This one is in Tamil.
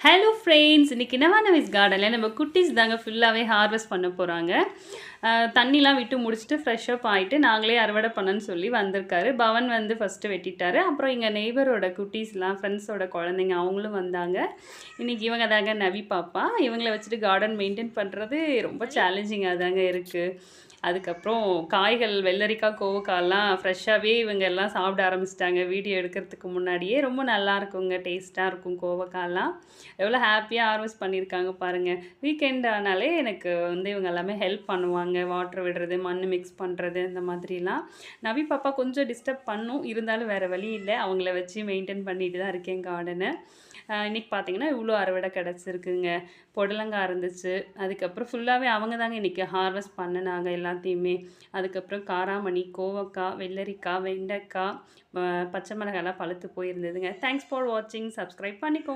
ஹலோ ஃப்ரெண்ட்ஸ் இன்றைக்கி நவானவிஸ் கார்டனில் நம்ம குட்டீஸ் தாங்க ஃபுல்லாகவே ஹார்வெஸ்ட் பண்ண போகிறாங்க தண்ணிலாம் விட்டு முடிச்சுட்டு ஃப்ரெஷ்ஷப் ஆகிட்டு நாங்களே அறுவடை பண்ணன்னு சொல்லி வந்திருக்காரு. பவன் வந்து ஃபஸ்ட்டு வெட்டிட்டாரு. அப்புறம் எங்கள் நெய்பரோட குட்டீஸ்லாம் ஃப்ரெண்ட்ஸோட குழந்தைங்க அவங்களும் வந்தாங்க. இன்றைக்கி இவங்க தாங்க நவி பாப்பா. இவங்கள வச்சுட்டு கார்டன் மெயின்டைன் பண்ணுறது ரொம்ப சேலஞ்சிங்காக தாங்க இருக்குது அதுக்கப்புறம் காய்கள் வெள்ளரிக்காய் கோவக்காய்லாம் ஃப்ரெஷ்ஷாகவே இவங்க எல்லாம் சாப்பிட ஆரம்பிச்சிட்டாங்க. வீடியோ எடுக்கிறதுக்கு முன்னாடியே ரொம்ப நல்லா இருக்குங்க டேஸ்ட்டாக இருக்கும் கோவக்காய்லாம். எவ்வளோ ஹாப்பியாக ஹார்வெஸ்ட் பண்ணியிருக்காங்க பாருங்கள் வீக்கெண்ட் ஆனாலே எனக்கு வந்து இவங்க எல்லாமே ஹெல்ப் பண்ணுவாங்க. வாட்டர் விடுறது மண் மிக்ஸ் பண்ணுறது இந்த மாதிரிலாம். நவி பாப்பா கொஞ்சம் டிஸ்டர்ப் பண்ணும். இருந்தாலும் வேறு வழி இல்லை. அவங்கள வச்சு மெயின்டைன் பண்ணிட்டு தான் இருக்கேன் கார்டனை இன்றைக்கி பார்த்தீங்கன்னா இவ்வளோ அறுவடை கிடச்சிருக்குங்க. புடலங்காய் இருந்துச்சு. அதுக்கப்புறம் ஃபுல்லாகவே அவங்க தாங்க இன்றைக்கி ஹார்வெஸ்ட் பண்ணினாங்க எல்லாம் எல்லாத்தையுமே. அதுக்கப்புறம் காராமணி கோவக்காய் வெள்ளரிக்காய் வெண்டைக்காய் பச்சை மிளகாலாம் பழுத்து போயிருந்ததுங்க. தேங்க்ஸ் ஃபார் வாட்சிங் சப்ஸ்கிரைப் பண்ணிக்கோங்க.